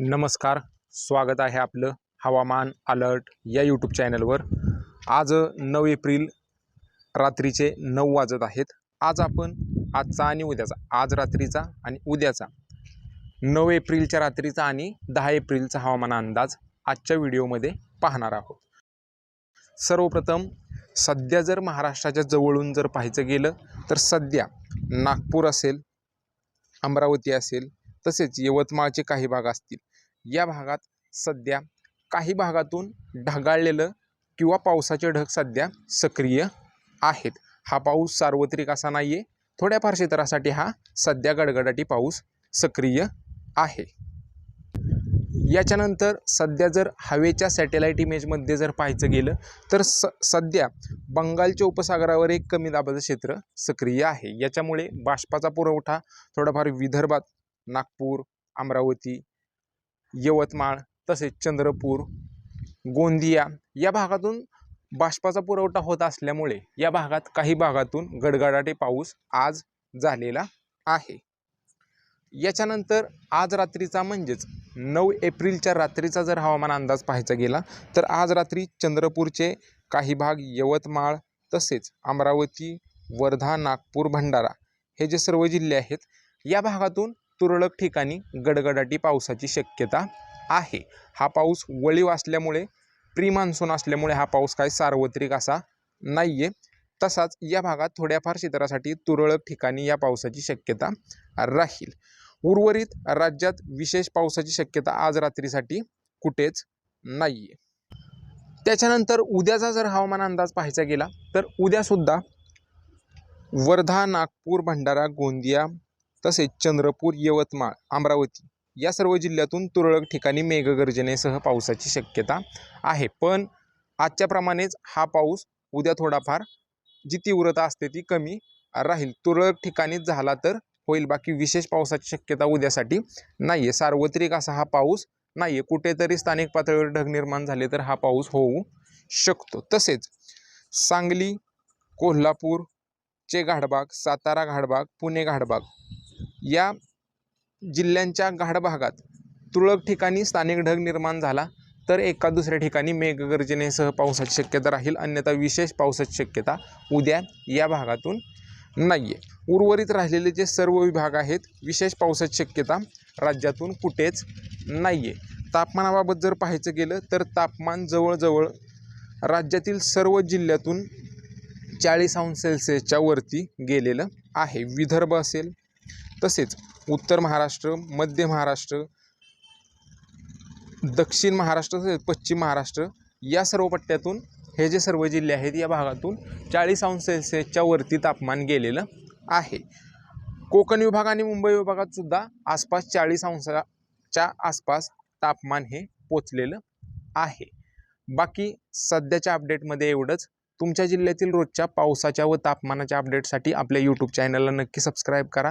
नमस्कार स्वागत आहे आपलं हवामान अलर्ट या यूट्यूब चॅनलवर. आज नऊ एप्रिल रात्रीचे नऊ वाजत आहेत. आज आपण आजचा आणि उद्याचा आज रात्रीचा आणि उद्याचा नऊ एप्रिलच्या रात्रीचा आणि दहा एप्रिलचा हवामान अंदाज आजच्या व्हिडिओमध्ये पाहणार आहोत. सर्वप्रथम सध्या जर महाराष्ट्राच्या जवळून जर पाहायचं गेलं तर सध्या नागपूर असेल अमरावती असेल तसेच यवतमाळचे काही भाग असतील या भागात सध्या काही भागातून ढगाळलेलं किंवा पावसाचे ढग सध्या सक्रिय आहेत. हा पाऊस सार्वत्रिक असा नाही आहे थोड्याफार क्षेत्रासाठी हा सध्या गडगडाटी पाऊस सक्रिय आहे. याच्यानंतर सध्या जर हवेच्या सॅटेलाईट इमेजमध्ये जर पाहायचं गेलं तर स सध्या बंगालच्या उपसागरावर एक कमी दाबाचं क्षेत्र सक्रिय आहे. याच्यामुळे बाष्पाचा पुरवठा थोडाफार विदर्भात नागपूर अमरावती यवतमाळ तसेच चंद्रपूर गोंदिया या भागातून बाष्पाचा पुरवठा होत असल्यामुळे या भागात काही भागातून गडगडाटे पाऊस आज झालेला आहे. याच्यानंतर आज रात्रीचा म्हणजेच नऊ एप्रिलच्या रात्रीचा जर हवामान अंदाज पाहायचा गेला तर आज रात्री चंद्रपूरचे काही भाग यवतमाळ तसेच अमरावती वर्धा नागपूर भंडारा हे जे सर्व जिल्हे आहेत या भागातून तुरळक ठिकाणी गडगडाटी पावसाची शक्यता आहे. हा पाऊस वळीव असल्यामुळे प्री मान्सून असल्यामुळे हा पाऊस काय सार्वत्रिक असा नाही आहे तसाच या भागात थोड्याफार क्षेत्रासाठी तुरळक ठिकाणी या पावसाची शक्यता राहील. उर्वरित राज्यात विशेष पावसाची शक्यता आज रात्रीसाठी कुठेच नाही आहे त्याच्यानंतर उद्याचा जर हवामान अंदाज पाहायचा गेला तर उद्यासुद्धा वर्धा नागपूर भंडारा गोंदिया तसेच चंद्रपूर यवतमाळ अमरावती या सर्व जिल्ह्यातून तुरळक ठिकाणी मेघगर्जनेसह पावसाची शक्यता आहे. पण आजच्याप्रमाणेच हा पाऊस उद्या थोडाफार जी तीव्रता असते ती कमी राहील. तुरळक ठिकाणीच झाला तर होईल. बाकी विशेष पावसाची शक्यता उद्यासाठी नाही आहे सार्वत्रिक असा हा पाऊस नाही आहे कुठेतरी स्थानिक पातळीवर ढग निर्माण झाले तर हा पाऊस होऊ शकतो. तसेच सांगली कोल्हापूरचे घाडबाग सातारा घाडबाग पुणे घाडबाग या जिल्ह्यांच्या घाटभागात तुरळक ठिकाणी स्थानिक ढग निर्माण झाला तर एका दुसऱ्या ठिकाणी मेघगर्जनेसह पावसाची शक्यता राहील अन्यथा विशेष पावसाची शक्यता उद्या या भागातून नाही आहे उर्वरित राहिलेले जे सर्व विभाग आहेत विशेष पावसाची शक्यता राज्यातून कुठेच नाही आहे तापमानाबाबत जर पाहायचं गेलं तर तापमान जवळजवळ राज्यातील सर्व जिल्ह्यातून चाळीस अंश सेल्सिअसच्या वरती गेलेलं आहे. विदर्भ असेल तसेच उत्तर महाराष्ट्र मध्य महाराष्ट्र दक्षिण महाराष्ट्र तसेच पश्चिम महाराष्ट्र या सर्व पट्ट्यातून हे जे सर्व जिल्हे आहेत या भागातून चाळीस अंश सेल्सिअसच्या वरती तापमान गेलेलं आहे. कोकण विभाग आणि मुंबई विभागात सुद्धा आसपास चाळीस अंशाच्या आसपास तापमान हे पोचलेलं आहे. बाकी सध्याच्या अपडेटमध्ये एवढंच. तुमच्या जिल्ह्यातील रोजच्या पावसाच्या व तापमानाच्या अपडेटसाठी आपल्या यूट्यूब चॅनलला नक्की सबस्क्राईब करा.